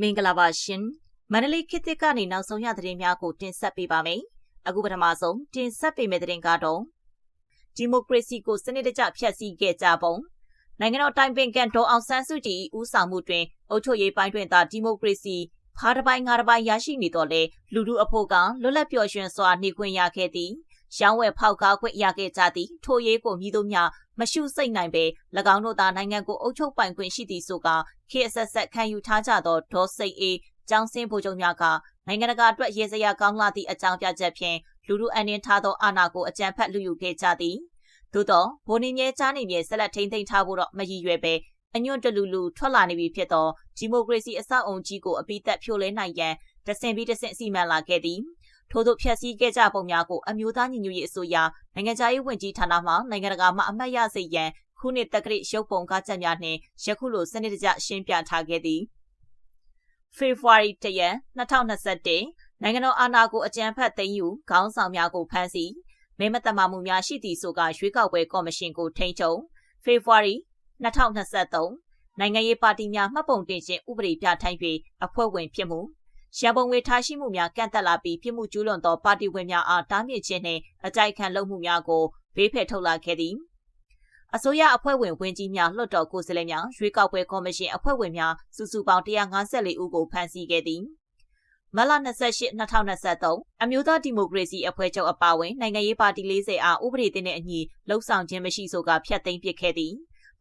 မင်္ဂလာပါရှင်မန္တလေးခေတ်သစ်ကနေနောက်ဆုံးရသတင်းများကိုတင်ဆက်ပေးပါမယ်အခုပထမဆုံးတင်ဆက်ပေးမယ့်သတင်းကတော့ဒီမိုကရေစီကိုစနစ်တကျဖျက်ဆီးခဲ့ကြပုံနိုင်ငံတော်တိုင်ပင်ခံဒေါ်အောင်ဆန်းစုကြည်ဦးဆောင်မှုတွင်အုပ်ချုပ်ရေးပိုင်းတွင်သာဒီမိုကရေစီဖားတစ်ပိုင်းငါးတစ်ပိုင်းရရှိနေတော့လေလူလူအဖို့ကလွတ်လပ်ပျော်ရွှင်စွာနေခွင့်ရခဲ့သည်ရောင်းဝယ်ဖောက်ကားခွင့်ရခဲ့ကြသည်ထိုရေးကိုမြည်သူများ မရှုစိတ်နိုင်ပေ၎င်းတို့သာနိုင်ငံကိုအုပ်ချုပ်ပိုင်ခွင့်ရှိသည်ဆိုကခေအဆက်ဆက်ခံယူထားကြသောဒေါ်စိတ်အေးကျောင်းစင်းဗိုလ်ချုပ်များကနိုင်ငံတကာအတွက်ရေစရာကောင်းလာသည့်အကြောင်းပြချက်ဖြင့်လူလူအန်င်းထားသောအာဏာကိုအကြံဖက်လူယူခဲ့ကြသည်သို့သောဗိုလ်နေမြဲချားနေမြဲဆက်လက်ထိန်းသိမ်းထားဖို့တော့မရည်ရွယ်ပဲအညွန့်တလူလူထွက်လာနေပြီဖြစ်သောဒီမိုကရေစီအဆောက်အုံကြီးကိုအပိသက်ဖြိုလဲနိုင်ရန်တဆင်ပြီးတဆင်စီမံလာခဲ့သည် ထို့သို့ဖျက်ဆီးခဲ့ကြပုံများကိုအမျိုးသားညီညွတ်ရေးအစိုးရနိုင်ငံခြားရေးဝန်ကြီးဌာနမှနိုင်ငံတကာမှအမှတ်ရစေရန်ခုနှစ်တက္ကရာရုပ်ပုံကားချက်များနှင့်ယခုလိုစနစ်တကျရှင်းပြထားခဲ့သည်ဖေဖော်ဝါရီတရက်2021နိုင်ငံတော်အာဏာကိုအကြံဖတ်သိမ်းယူခေါင်းဆောင်များကိုဖမ်းဆီးမဲမတမာမှုများရှိသည့်ဆိုကရွေးကောက်ပွဲကော်မရှင်ကိုထိန်းချုပ်ဖေဖော်ဝါရီ2023နိုင်ငံရေးပါတီများမှတ်ပုံတင်ခြင်းဥပဒေပြထိုင်၍အဖွဲ့ဝင်ဖြစ်မှု ရန်ပုံငွေထားရှိမှုများကန့်သက်လာပြီးပြစ်မှုကျူးလွန်သောပါတီဝင်များအားတားမြစ်ခြင်းနှင့်အကြိုက်ခံလုပ်မှုများကိုဘေးဖယ်ထုတ်လာခဲ့သည်အစိုးရအဖွဲ့ဝင်ဝင်ကြီးများလွှတ်တော်ကိုယ်စားလှယ်များရွေးကောက်ပွဲကော်မရှင်အဖွဲ့ဝင်များစုစုပေါင်း154ဦးကိုဖမ်းဆီးခဲ့သည်မလ28 2023အမျိုးသားဒီမိုကရေစီအဖွဲ့ချုပ်အပါအဝင်နိုင်ငံရေးပါတီ40အားဥပဒေတင်တဲ့အညီလှုပ်ဆောင်ခြင်းမရှိဆိုကဖျက်သိမ်းပစ်ခဲ့သည်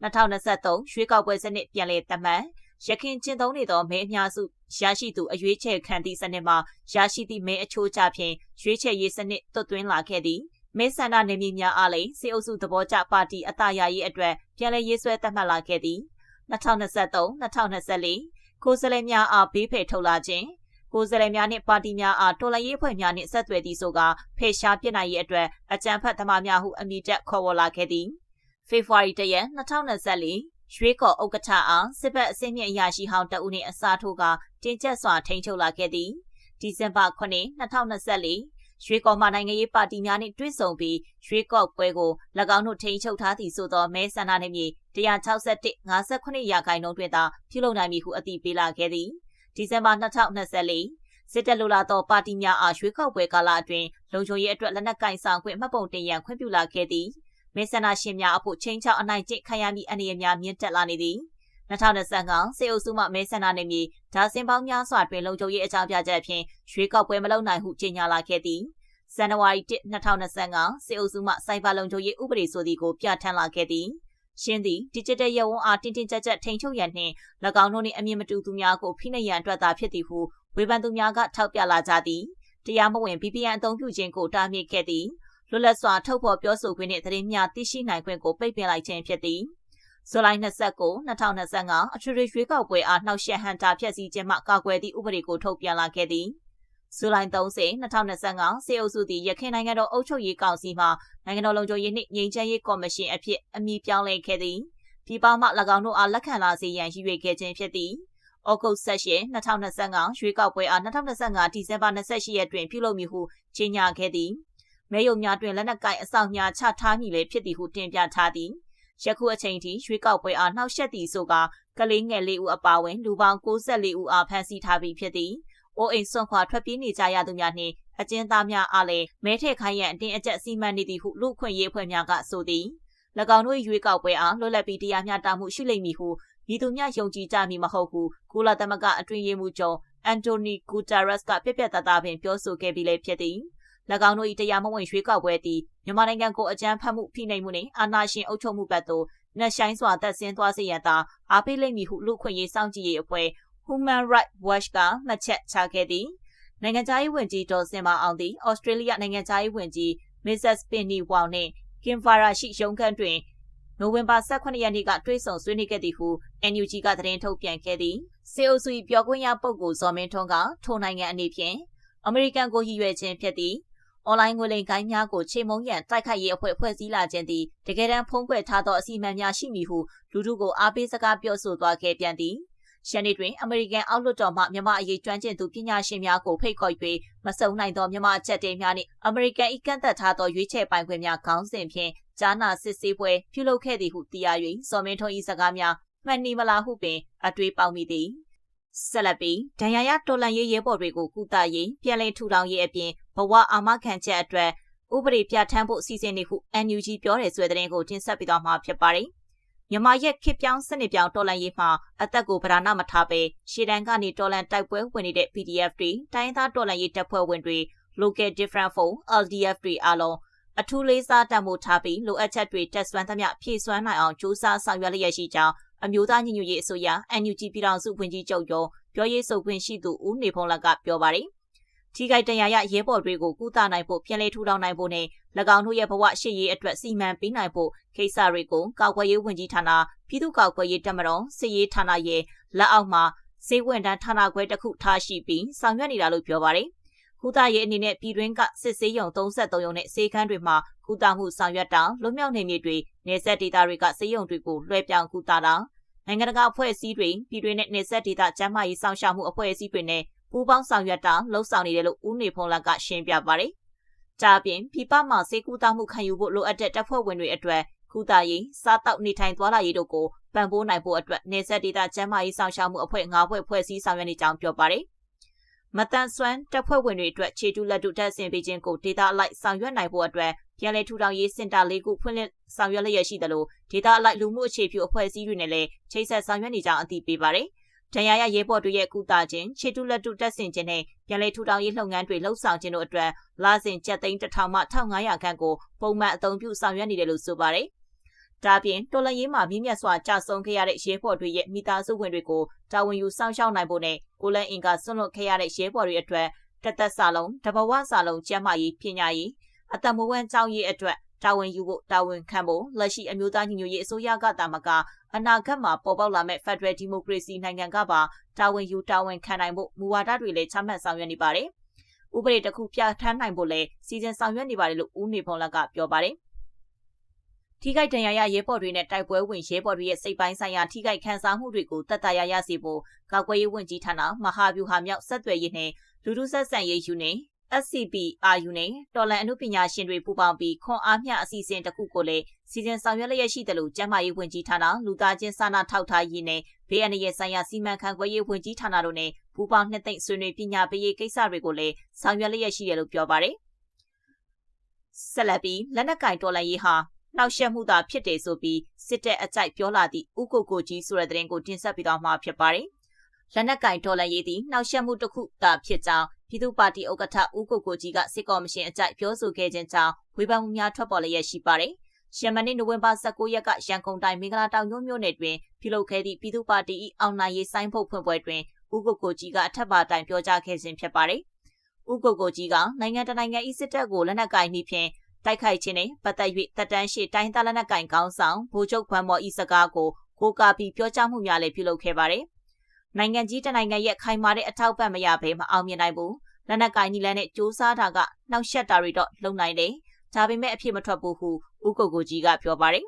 2023ရွေးကောက်ပွဲစနစ်ပြန်လည်သတ်မှတ် ရခင်ကျင့်သုံးနေသောမဲအများစုရရှိသူအရွေးချယ်ခံသည့်စနစ်မှာရရှိသည့်မဲအချိုးချဖြင့်ရွေးချယ်ရေးစနစ်သွတ်သွင်းလာခဲ့သည်မဲဆန္ဒနယ်မြေများအားလည်းစေအုပ်စုသဘောကျပါတီအတာယာရေးအတွက်ပြန်လည်ရေးဆွဲသတ်မှတ်လာခဲ့သည်2023-2024ကိုယ်စားလှယ်များအားဘေးဖယ်ထုတ်လာခြင်းကိုယ်စားလှယ်များနှင့်ပါတီများအားတော်လှန်ရေးဖွဲ့များနှင့်ဆက်သွယ်သည့်ဆိုကဖေရှားပြစ်နိုင်ရေးအတွက်အကြံဖတ်သမားများဟုအမည်တက်ခေါ်ဝေါ်လာခဲ့သည်ဖေဖော်ဝါရီတရက်2024 ရွေးကော်ဥက္ကဋ္ဌအားစစ်ဘက်အစင်းမြင့်အရာရှိဟောင်းတဦးနှင့်အစားထိုးကတင်ကျက်စွာထိန်းချုပ်လာခဲ့သည်ဒီဇင်ဘာ9 2024ရွေးကော်မှနိုင်ငံရေးပါတီများနှင့်တွေ့ဆုံပြီးရွေးကောက်ပွဲကို၎င်းတို့ထိန်းချုပ်ထားသည့်ဆိုသောမဲဆန္ဒနယ်မြေ161 58ရာခိုင်နှုန်းတွင်သာပြုလုပ်နိုင်မည်ဟုအတည်ပြုလာခဲ့သည်ဒီဇင်ဘာ2024စစ်တပ်လိုလာသောပါတီများအားရွေးကောက်ပွဲကာလအတွင်းလုံခြုံရေးအတွက်လက်နက်ကင်ဆောင်ခွင့်မှတ်ပုံတင်ရန်ခွင့်ပြုလာခဲ့သည် မဲဆန္ဒရှင်များအဖို့ချင်းချောက်အနိုင်ကျင့်ခံရမည့်အနေအများမြင့်တက်လာနေသည်2025စေအုပ်စုမှမဲဆန္ဒနယ်မြေဒါစင်ပေါင်းများစွာတွင်လုံခြုံရေးအကြောင်းပြချက်ဖြင့်ရွေးကောက်ပွဲမလုပ်နိုင်ဟုကြေညာလာခဲ့သည်ဇန်နဝါရီ1 2025စေအုပ်စုမှစိုက်ဘာလုံခြုံရေးဥပဒေဆိုသည်ကိုပြဋ္ဌာန်းလာခဲ့သည်ရှင်းသည် digital ရဝန်းအားတင်းတင်းကြပ်ကြပ်ထိန်းချုပ်ရန်နှင့်၎င်းတို့နှင့်အမြင်မတူသူများကိုဖိနှိပ်ရန်အတွက်သာဖြစ်သည်ဟုဝေဖန်သူများကထောက်ပြလာကြသည်တရားမဝင် VPN အသုံးပြုခြင်းကိုတားမြစ်ခဲ့သည် လွတ်လပ်စွာထုတ်ဖော်ပြောဆိုခွင့်နှင့်သတင်းများသိရှိနိုင်ခွင့်ကိုပိတ်ပင်လိုက်ခြင်းဖြစ်သည်ဇူလိုင်29 2025အထွေထွေရွေးကောက်ပွဲအားနှောက်ယှက်ဟန်တာဖျက်ဆီးခြင်းမှကာကွယ်သည့်ဥပဒေကိုထုတ်ပြန်လာခဲ့သည်ဇူလိုင်30 2025စေအုပ်စုသည်ရခိုင်နိုင်ငံတော်အုပ်ချုပ်ရေးကောင်စီမှနိုင်ငံတော်လုံခြုံရေးနှင့်ငြိမ်းချမ်းရေးကော်မရှင်အဖြစ်အမည်ပြောင်းလဲခဲ့သည်ပြည်ပမှ၎င်းတို့အားလက်ခံလာစေရန်ရည်ရွယ်ခဲ့ခြင်းဖြစ်သည်ဩဂုတ်16 2025ရွေးကောက်ပွဲအား2025ဒီဇင်ဘာ28ရက်တွင်ပြုလုပ်မည်ဟုကြေညာခဲ့သည် မဲယုံများတွင်လက်နက်ကိုင်အဆောင်များချထားမည်လည်းဖြစ်သည်ဟုတင်ပြထားသည်ယခုအချိန်ထိရွေးကောက်ပွဲအားနှောက်ယှက်သည်ဆိုကကလေးငယ်လေးဦးအပါအဝင်လူပေါင်း64ဦးအားဖမ်းဆီးထားပြီးဖြစ်သည်။အိုးအိမ်ဆွန့်ခွာထွက်ပြေးနေကြရသူများနှင့်အကျဉ်းသားများအားလည်းမဲထည့်ခိုင်းရန်အတင်းအကျပ်စီမံနေသည်ဟုလူခွင့်ရေးဖွဲ့များကဆိုသည်။၎င်းတို့ရွေးကောက်ပွဲအားလွတ်လပ်ပြီးတရားမျှတမှုရှိလိမ့်မည်ဟုဤသူများယုံကြည်ကြမည်မဟုတ်ဟုကုလသမဂ္ဂအတွင်းရေးမှူးချုပ်အန်တိုနီဂူတာရက်စ်ကပြပြတသားပင်ပြောဆိုခဲ့ပြီးလည်းဖြစ်သည်။၎ င်းတို့၏တရားမဝင်ရွေးကောက်ပွဲသည်မြန်မာနိုင်ငံကိုအကြမ်းဖက်မှုဖိနှိပ်မှုနှင့်အာဏာရှင်အုပ်ချုပ်မှုဘက်သို့နှက်ဆိုင်စွာသက်ဆင်းသွားစေရန်သာအားပေးလိမ့်မည်ဟုလူခွင့်ရေးစောင့်ကြည့်ရေးအဖွဲ့ Human Rights Watch ကမှတ်ချက်ချခဲ့သည်နိုင်ငံသားရေးဝန်ကြီးဒေါ်စင်မာအောင်သည်ဩစတြေးလျနိုင်ငံသားရေးဝန်ကြီး Mrs. Penny Wong နှင့် Kim Farah ရှိရုံးခန်းတွင်နိုဝင်ဘာ18ရက်နေ့ကတွေ့ဆုံဆွေးနွေးခဲ့သည်ဟု NUG ကသတင်းထုတ်ပြန်ခဲ့သည်စေအိုဆူပြောခွင့်ရပုဂ္ဂိုလ်ဇော်မင်းထွန်းကထိုနိုင်ငံအနေဖြင့်အမေရိကန်ကိုရည်ရွယ်ခြင်းဖြစ်သည့် အွန်လိုင်းငွေလိမ်ကိုင်းများကိုချိန်မုံရန်တိုက်ခိုက်ရေးအဖွဲ့ဖွဲ့စည်းလာခြင်းသည်တကယ်တမ်းဖုံးကွယ်ထားသောအစီအမံများရှိမည်ဟုလူထုကိုအားပေးစကားပြောဆိုသွားခဲ့ပြန်သည်ရှန်နီတွင်အမေရိကန်အောက်လွှတ်တော်မှမြန်မာအရေးကျွမ်းကျင်သူပညာရှင်များကိုဖိတ်ခေါ်၍မစုံနိုင်သောမြန်မာအချက်တေးများနှင့်အမေရိကန်၏ကန့်သက်ထားသောရွေးချယ်ပိုင်ခွင့်များခေါင်းစဉ်ဖြင့်ကြားနာစစ်ဆေးပွဲပြုလုပ်ခဲ့သည်ဟုသိရ၍စော်မင်းထွန်း၏စကားများမှန်နေမလားဟုပင်အတွေးပေါက်မိသည် ဆက်လက်ပြီးဒဏ်ရာရတော်လန်ရေးရဲဘော်တွေကိုကုသရေးပြည်လည်ထူထောင်ရေးအပြင်ဘဝအာမခံချက်အတွက်ဥပဒေပြဋ္ဌာန်းဖို့စီစဉ်နေဟု NUG ပြောတယ်ဆိုတဲ့သတင်းကိုတင်ဆက်ပေးသွားမှာဖြစ်ပါတယ်။မြန်မာရဲ့ခေပြောင်းစနစ်ပြောင်းတော်လန်ရေးမှာအသက်ကိုဗราဏမထားပဲရှေ့တန်းကနေတော်လန်တိုက်ပွဲဝင်နေတဲ့ PDF တွေတိုင်းသားတော်လန်ရေးတပ်ဖွဲ့ဝင်တွေ local different phone LDF တွေအလုံးအထူးလေးစားတံမိုးထားပြီးလိုအပ်ချက်တွေတက်ဆွမ်းသမျှဖြည့်စွမ်းနိုင်အောင်ကြိုးစားဆောင်ရွက်လျက်ရှိကြောင်း အမျိုးသားညီညွတ်ရေးအစိုးရ NUG ပြည်ထောင်စုဝန်ကြီးချုပ်ရုံးပြောရေးဆိုခွင့်ရှိသူဦးနေဖုံးလက်ကပြောပါတယ်။ထိခိုက်ဒဏ်ရာရရဲဘော်တွေကိုကုသနိုင်ဖို့ပြည်လဲထူထောင်နိုင်ဖို့နဲ့၎င်းတို့ရဲ့ဘဝရှေ့ရေးအတွက်စီမံပေးနိုင်ဖို့ကိစ္စတွေကိုကာကွယ်ရေးဝန်ကြီးဌာနပြည်သူ့ကာကွယ်ရေးတပ်မတော်စစ်ရေးဌာနရဲ့လက်အောက်မှာစေဝန်တန်းဌာနခွဲတစ်ခုထားရှိပြီးဆောင်ရွက်နေတာလို့ပြောပါတယ်။ ကုသရေးအနေနဲ့ပြည်တွင်းကစစ်ဆေးရုံ33ရုံနဲ့စေခန်းတွေမှာကုသမှုဆောင်ရွက်တာလွတ်မြောက်နေမြေတွေနေဆက်ဒေတာတွေကစေရုံတွေကိုလွှဲပြောင်းကုသတာနိုင်ငံတကာအဖွဲ့အစည်းတွေပြည်တွင်းနဲ့နေဆက်ဒေတာကျန်းမာရေးစောင့်ရှောက်မှုအဖွဲ့အစည်းတွေနဲ့ပူးပေါင်းဆောင်ရွက်တာလှုပ်ဆောင်နေတယ်လို့ဦးနေဖုံးလက်ကရှင်းပြပါတယ်။ဒါပြင်ပြပမှာစေကူတာမှုခံယူဖို့လိုအပ်တဲ့တပ်ဖွဲ့ဝင်တွေအတွက်ကုသရေးစားတောက်နေထိုင်သွားလာရေးတို့ကိုပံ့ပိုးနိုင်ဖို့အတွက်နေဆက်ဒေတာကျန်းမာရေးစောင့်ရှောက်မှုအဖွဲ့၅ဖွဲ့ဖွဲ့စည်းဆောင်ရွက်နေကြောင်းပြောပါတယ်။ မတန်ဆွမ်းတပ်ဖွဲ့ဝင်တွေအတွက်ခြေတူလက်တူတက်ဆင်ပေးခြင်းကိုဒေတာအလိုက်ဆောင်ရွက်နိုင်ဖို့အတွက်ပြန်လည်ထူထောင်ရေးစင်တာလေးခုဖွင့်လှစ်ဆောင်ရွက်လျက်ရှိသလိုဒေတာအလိုက်လူမှုအခြေပြုအဖွဲ့အစည်းတွေနဲ့လည်းချိတ်ဆက်ဆောင်ရွက်နေကြောင်းအသိပေးပါတယ်။ဒဏ်ရာရရဲဘော်တွေရဲ့ကုသခြင်းခြေတူလက်တူတက်ဆင်ခြင်းနဲ့ပြန်လည်ထူထောင်ရေးလုပ်ငန်းတွေလှုပ်ဆောင်ခြင်းတို့အတွက်လာစဉ်ကျပ်သိန်း1000မှ1500ခန့်ကိုပုံမှန်အသုံးပြုဆောင်ရွက်နေတယ်လို့ဆိုပါတယ်။ဒါပြင်တော်လရေးမှာမြင့်မြတ်စွာကြာဆုံးခဲ့ရတဲ့ရဲဘော်တွေရဲ့မိသားစုဝင်တွေကိုတာဝန်ယူဆောင်ရှောက်နိုင်ဖို့နဲ့ ကိုလန်အင်ကဆွန့်လွတ်ခဲ့ရတဲ့ရဲဘော်တွေအတွက်တသက်စာလုံးတဘဝစာလုံးကျန်းမာရေးပညာရေးအသက်မဝမ်းကြောင်းရေးအတွက်တာဝန်ယူဖို့တာဝန်ခံဖို့လက်ရှိအမျိုးသားညီညွတ်ရေးအစိုးရကတာမကအနာဂတ်မှာပေါ်ပေါက်လာမဲ့ Federal Democracy နိုင်ငံကပါတာဝန်ယူတာဝန်ခံနိုင်ဖို့မူဝါဒတွေလည်းချမှတ်ဆောင်ရွက်နေပါတယ်။ဥပဒေတစ်ခုပြဋ္ဌာန်းနိုင်ဖို့လည်းစီစဉ်ဆောင်ရွက်နေပါတယ်လို့ဦးနေဖုံးလက်ကပြောပါတယ်။ ထိခိုက်ဒဏ်ရာရရဲဘော်တွေနဲ့တိုက်ပွဲဝင်ရဲဘော်တွေရဲ့စိတ်ပိုင်းဆိုင်ရာထိခိုက်ခံစားမှုတွေကိုတတ်တရရစေဖို့ကာကွယ်ရေးဝန်ကြီးဌာနမဟာဗျူဟာမြောက်ဆက်သွယ်ရေးနဲ့လူထုဆက်ဆံရေးယူနေ SCP RU နဲ့တော်လန်အမှုပညာရှင်တွေပူးပေါင်းပြီးခွန်အားမျှအစီအစဉ်တစ်ခုကိုလည်းစီစဉ်ဆောင်ရွက်လျက်ရှိတယ်လို့ကျန်းမာရေးဝန်ကြီးဌာနလူသားချင်းစာနာထောက်ထားရေးနဲ့ဘေးအန္တရာယ်ဆိုင်ရာစီမံခန့်ခွဲရေးဝန်ကြီးဌာနတို့နဲ့ပူးပေါင်းနှစ်သိမ့်ဆွေးနွေးပညာပေးရေးကိစ္စတွေကိုလည်းဆောင်ရွက်လျက်ရှိတယ်လို့ပြောပါတယ်။ဆက်လက်ပြီးလက်နက်ကင်တော်လန်ရေးဟာ နှောက်ယှက်မှုသာဖြစ်တယ်ဆိုပြီးစစ်တပ်အကြိုက်ပြောလာသည့်ဥကိုကိုကြီးဆိုတဲ့သတင်းကိုတင်ဆက်ပေးသွားမှာဖြစ်ပါတယ်။လက်နက်ကင်တော်လန်ရေးသည်နှောက်ယှက်မှုတစ်ခုသာဖြစ်ကြောင်းပြည်သူ့ပါတီဥက္ကဋ္ဌဦးကိုကိုကြီးကစစ်ကော်မရှင်အကြိုက်ပြောဆိုခဲ့ခြင်းကြောင့်ဝေဖန်မှုများထွက်ပေါ်လျက်ရှိပါတယ်။ရှမနေ့နိုဝင်ဘာ19ရက်ကရန်ကုန်တိုင်းမင်္ဂလာတောင်မြို့မြို့နယ်တွင်ပြုလုပ်ခဲ့သည့်ပြည်သူ့ပါတီ၏အောင်နိုင်ရေးဆိုင်ဖို့ဖွင့်ပွဲတွင်ဦးကိုကိုကြီးကအထက်ပါတိုင်ပြောကြားခဲ့ခြင်းဖြစ်ပါတယ်။ဦးကိုကိုကြီးကနိုင်ငံတနိုင်ငံ၏စစ်တပ်ကိုလက်နက်ကင်နှိဖြင့် တိုက်ခိုက်ခြင်းနဲ့ပတ်သက်၍တပ်တန်းရှိတိုင်းသားလက်နက်ကင်ကောင်းဆောင်ဗိုလ်ချုပ်ခွမ်းမော်ဤစကားကိုကိုကာပြီးပြောကြားမှုများလည်းပြုလုပ်ခဲ့ပါတယ်။နိုင်ငံကြီးတနိုင်ငံရဲ့ခိုင်မာတဲ့အထောက်ပံ့မရဘဲမအောင်မြင်နိုင်ဘူးလက်နက်ကင်နီလန်နဲ့စ조사တာကနှောက်ယှက်တာတွေတော့လုံနိုင်တယ်ဒါပေမဲ့အဖြစ်မထွက်ဘူးဟုဦးကိုကိုကြီးကပြောပါတယ်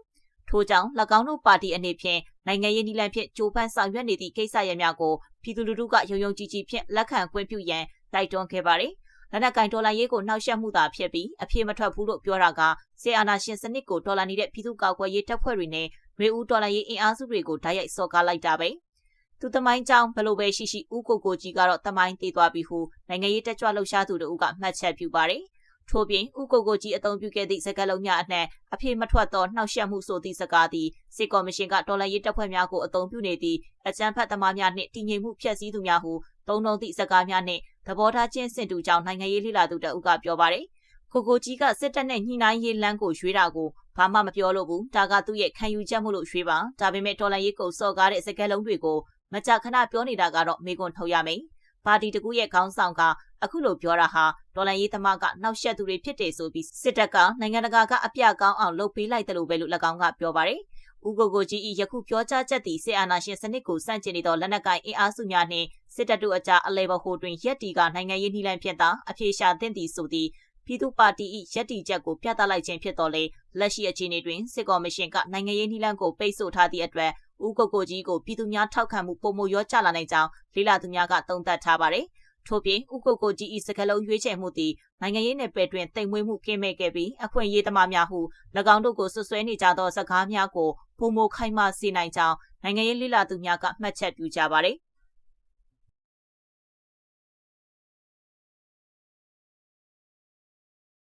ထို့ကြောင့်၎င်းတို့ပါတီအနေဖြင့်နိုင်ငံရေးနီလန်ဖြင့်ကြိုးပမ်းဆောင်ရွက်နေသည့်ကိစ္စရပ်များကိုပြည်သူလူထုကရုံရုံကြည်ကြည်ဖြင့်လက်ခံခွင့်ပြုရန်တိုက်တွန်းခဲ့ပါတယ် လက်နက်ကင်ဒေါ်လာရေးကိုနှောက်ယှက်မှုသာဖြစ်ပြီးအပြေမထွက်ဘူးလို့ပြောတာကစေအာနာရှင်စနစ်ကိုဒေါ်လာနေတဲ့ပြည်သူ့ကောက်ွယ်ရေးတပ်ဖွဲ့တွေနဲ့ရေဦးဒေါ်လာရေးအင်အားစုတွေကိုဓာတ်ရိုက်စော်ကားလိုက်တာပဲ။သူသမိုင်းကြောင်းဘလို့ပဲရှိရှိဦးကိုကိုကြီးကတော့သမိုင်းတည်သွားပြီဟုနိုင်ငံရေးတက်ကြွလှုပ်ရှားသူတို့ကမှတ်ချက်ပြုပါတယ်။ထို့ပြင်ဦးကိုကိုကြီးအသုံးပြုခဲ့သည့်စကားလုံးများအနှံ့အဖေမထွက်သောနှောက်ယှက်မှုဆိုသည့်စကားသည်စစ်ကော်မရှင်ကဒေါ်လာရေးတပ်ဖွဲ့များကိုအသုံးပြုနေသည့်အကြမ်းဖက်သမားများနှင့်တည်ငြိမ်မှုဖျက်ဆီးသူများဟုသုံးနှုန်းသည့်စကားများနှင့် သဘောထားချင်းစင်တူကြောင်းနိုင်ငံရေးလှလာသူတအုပ်ကပြောပါတယ်။ကိုကိုကြီးကစစ်တပ်နဲ့ညှိနှိုင်းရေးလမ်းကိုရွေးတာကိုဘာမှမပြောလို့ဘူးဒါကသူ့ရဲ့ခံယူချက်မှုလို့ရွှေးပါဒါပေမဲ့တော်လိုင်းရေးကိုစော်ကားတဲ့စကားလုံးတွေကိုမကြာခဏပြောနေတာကတော့မေကွန်ထုတ်ရမယ်။ပါတီတကူရဲ့ခေါင်းဆောင်ကအခုလိုပြောတာဟာဒေါ်လာရေးသမားကနှောက်ယှက်သူတွေဖြစ်တယ်ဆိုပြီးစစ်တပ်ကနိုင်ငံတကာကအပြကောင်းအောင်လုပ်ပေးလိုက်တယ်လို့ပဲလို့၎င်းကပြောပါတယ်။ ဦးကိုကိုကြီး၏ယခုပြောကြားချက်သည်စစ်အာဏာရှင်စနစ်ကိုစန့်ကျင်နေသောလက်နက်ကိုင်အင်အားစုများနှင့်စစ်တပ်တို့အကြားအလဲဘဟိုတွင်ရက်တီကနိုင်ငံရေးနှီးလန်းဖြင့်သာအပြေရှာသင့်သည်ဆိုသည့်ပြည်သူ့ပါတီ၏ရက်တီချက်ကိုပြသလိုက်ခြင်းဖြစ်တော်လဲလက်ရှိအခြေအနေတွင်စစ်ကော်မရှင်ကနိုင်ငံရေးနှီးလန်းကိုပိတ်ဆို့ထားသည့်အတွက်ဦးကိုကိုကြီးကိုပြည်သူများထောက်ခံမှုပုံမရောချလာနိုင်ကြောင်းလေလာသူများကသုံးသပ်ထားပါတယ်။ထို့ပြင်ဥကုတ်ကိုကြီး၏စကလုံးရွေးချယ်မှုသည်နိုင်ငံရေးနယ်ပယ်တွင်တိမ်မွေးမှုကင်းမဲ့ခဲ့ပြီးအခွင့်အရေးသမားများဟု၎င်းတို့ကိုဆွဆွဲနေကြသောစကားများကို ပိုမိုခိုင်မာစေနိုင်ကြောင်း နိုင်ငံရေးလေ့လာသူများက မှတ်ချက်ပြုကြပါတယ်